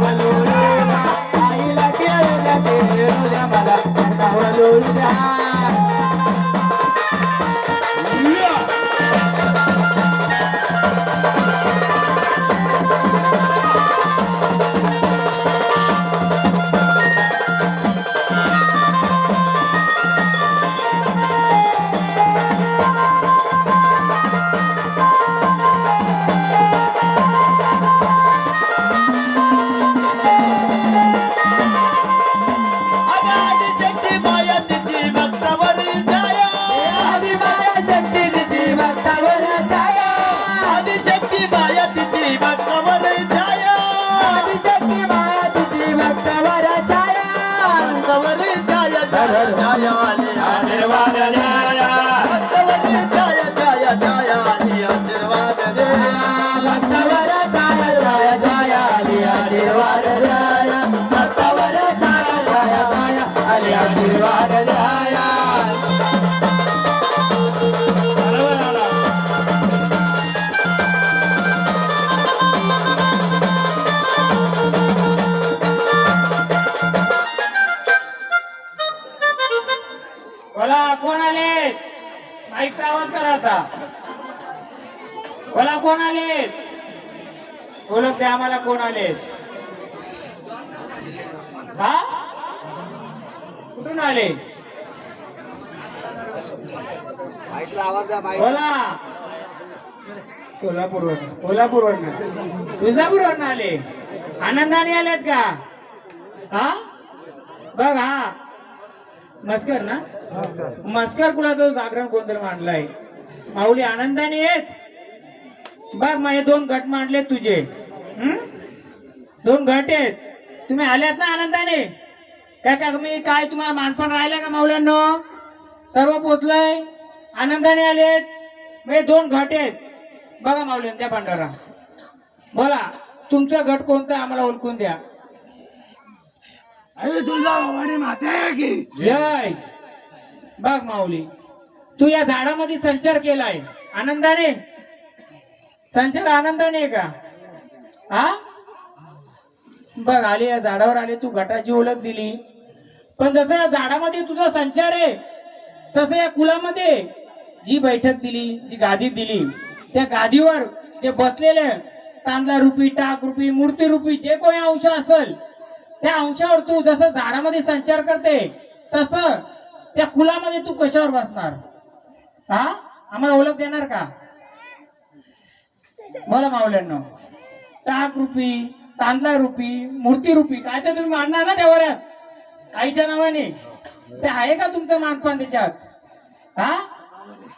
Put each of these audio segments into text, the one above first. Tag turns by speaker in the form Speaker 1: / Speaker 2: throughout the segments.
Speaker 1: Towel towel माईकचा आवाज करा आता. बोला कोण आले? ओळखते आम्हाला कोण
Speaker 2: आले? हा? कुठून आले?
Speaker 1: बोला. कोल्हापूरवर कोल्हापूरवरनं. तुळजापूरवरनं आले. आनंदाने आलेत का? हा? बघ हा. मस्कर ना? मस्कर कुणाचं जागरण गोंधळ मांडलाय? माऊली आनंदाने येत? बघ हे दोन गट मांडले तुझे? दोन गट आहेत. तुम्ही आल्यात ना आनंदाने? काय का मी काय तुम्हाला मानपण राहिलं का माऊल्यांनो? सर्व पोचलंय? आनंदाने आलेत? म्हणजे दोन घट आहेत. बघा माऊली त्या भांडारा बोला तुमचा गट कोणता? आम्हाला ओळखून द्या.
Speaker 2: अरे तुझा भवानी माते की?
Speaker 1: जय बघ माऊली तू या झाडामध्ये संचार केलाय. आनंदाने? संचार आनंदाने का? हा? बघ आले या झाडावर आले तू गटाची ओळख दिली. पण जसं या झाडामध्ये तुझा संचार आहे तसं या कुलामध्ये जी बैठक दिली जी गादी दिली त्या गादीवर जे बसलेले तांदळा रुपी टाक रुपी मूर्ती रुपी जे कोणी अंश असेल त्या अंशावर तू जसं झाडामध्ये संचार करते तस त्या कुलामध्ये तू कशावर बसणार? हा? आम्हाला ओळख देणार का? बोला मावल्यांना टाक रुपी तांदळा रुपी मूर्ती रुपी काय तर तुम्ही मांडणार ना देवाऱ्यात? आईच्या नावाने. ते आहे का तुमचं मानपान त्याच्यात? हा?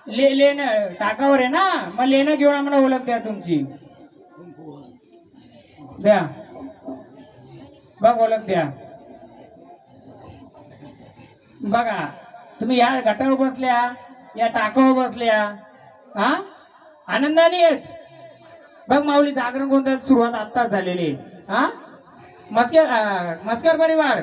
Speaker 1: ले लेन टाकावर आहे ना? मग लेणं घेऊन आम्हाला ओळख द्या तुमची. द्या. बघ द्या. बघा तुम्ही या गटावर बसल्या या टाकावर बसल्या हा? आनंदाने येत. बघ माऊली जागरण गोंधळ सुरुवात आत्ताच झालेली आहे. हा? मस्कर मस्कर परिवार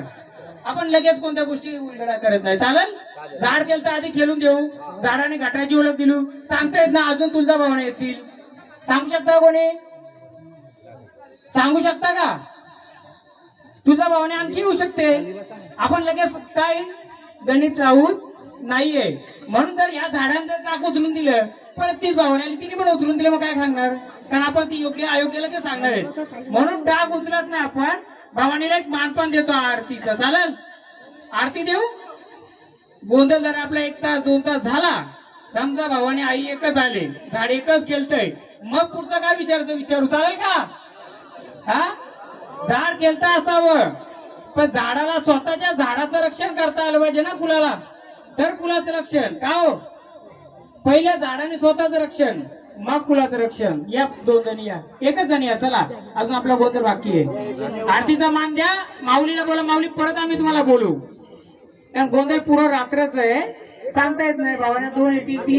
Speaker 1: आपण लगेच कोणत्या गोष्टी उलगडा करत नाही. चालेल? झाड केलं तर आधी खेळून देऊ. झाडाने गटाची ओळख दिली. सांगता येत ना अजून तुलजा भावना येतील. सांगू शकता कोणी? सांगू शकता का? तुझा भावने आणखी येऊ शकते. आपण लगेच काय? गणित लावून नाहीये. म्हणून जर या झाडांचं टाक उचलून दिलं पण तीच भावने आली तिने पण उचलून दिलं मग काय सांगणार? कारण आपण ती योग्य अयोग्य लगेच सांगणार आहे म्हणून टाक उचलत नाही आपण. भावानीला एक मानपान देतो आरतीचं. चालेल? आरती देऊ? गोंधळ जर आपला एक तास दोन तास झाला. समजा भावाने आई एकच आले. झाड एकच केलतय मग पुढचा काय विचारतो विचारू. चालेल का? हा? झाड केलता असावं. पण झाडाला स्वतःच्या झाडाचं रक्षण करता आलं पाहिजे ना कुलाला? तर कुलाचं रक्षण. का हो? पहिल्या झाडाने स्वतःचं रक्षण मग कुलाचं रक्षण. या दोन जणी या. एकच जणी या. चला. अजून आपला गोंधळ बाकी आहे. आरतीचा मान द्या. माऊलीला बोला. माऊली परत आम्ही तुम्हाला बोलू. कारण गोंधळ पुरं रात्रच आहे. सांगता येत नाही. भावाने दोन येतील तीन.